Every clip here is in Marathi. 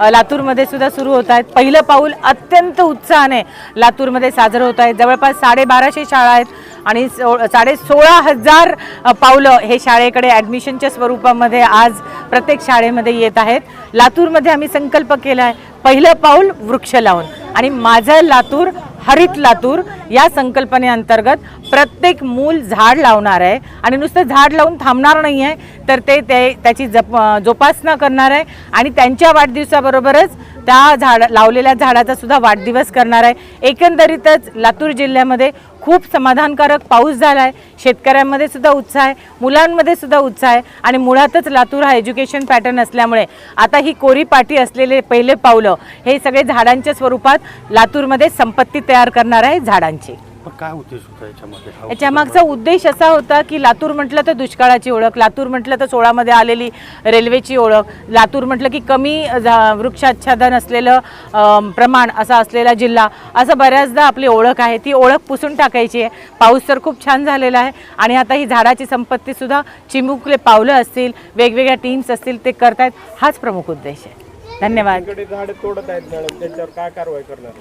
लातूरमध्ये सुद्धा सुरू होत आहेत. पहिलं पाऊल अत्यंत उत्साहाने लातूरमध्ये साजरं होत आहे. जवळपास साडेबाराशे शाळा आहेत आणि सो साडे सोळा हजार पावलं हे शाळेकडे ॲडमिशनच्या स्वरूपामध्ये आज प्रत्येक शाळेमध्ये येत आहेत. लातूरमध्ये आम्ही संकल्प केला आहे पहिलं पाऊल वृक्ष लावून. आणि माझं लातूर हरित लातूर या संकल्पनेअंतर्गत प्रत्येक मूल झाड लावणार आहे. आणि नुसतं झाड लावून थांबणार नाही आहे तर ते ते त्याची जप जोपासना करणार आहे. आणि त्यांच्या वाढदिवसाबरोबरच त्या झाड लावलेल्या झाडाचा सुद्धा वाढदिवस करणार आहे. एकंदरीतच लातूर जिल्ह्यामध्ये खूप समाधानकारक पाऊस झाला आहे शेतकऱ्यांमध्ये सुद्धा उत्साह आहे. मुलांमध्ये सुद्धा उत्साह आहे. आणि मुळातच लातूर हा एज्युकेशन पॅटर्न असल्यामुळे आता ही कोरी पाठी असलेले पहिले पावलं हे सगळे झाडांच्या स्वरूपात लातूरमध्ये संपत्ती तयार करणार आहे झाडांची. पण काय उद्देश होता याच्यामध्ये? हा याच्या मागचा उद्देश असा होता की लातूर म्हटलं तर दुष्काळाची ओळख लातूर म्हटलं तर सोळामध्ये आलेली रेल्वेची ओळख लातूर म्हटलं की कमी झा- वृक्षाच्छादन असलेलं अम, प्रमाण असा असलेला जिल्हा असं बऱ्याचदा आपली ओळख आहे. ती ओळख पुसून टाकायची आहे. पाऊस तर खूप छान झालेला आहे आणि आता ही झाडाची संपत्तीसुद्धा चिमुकले पावलं असतील वेगवेगळ्या टीम्स असतील ते करतायत. हाच प्रमुख उद्देश आहे. धन्यवाद. झाडं तोडत आहेत मॅडम. त्यांच्यावर काय कारवाई करणार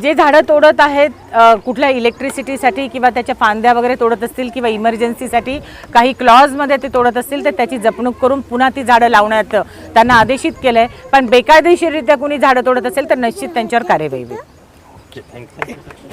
जे झाडं तोडत आहेत कुठल्या इलेक्ट्रिसिटीसाठी किंवा त्याच्या फांद्या वगैरे तोडत असतील किंवा इमर्जन्सीसाठी काही क्लॉजमध्ये ते तोडत असतील तर त्याची जपणूक करून पुन्हा ती झाडं लावण्यात त्यांना आदेशित केलं आहे पण बेकायदेशीररित्या कुणी झाडं तोडत असेल तर निश्चित त्यांच्यावर कार्यवाही होईल. Okay thank you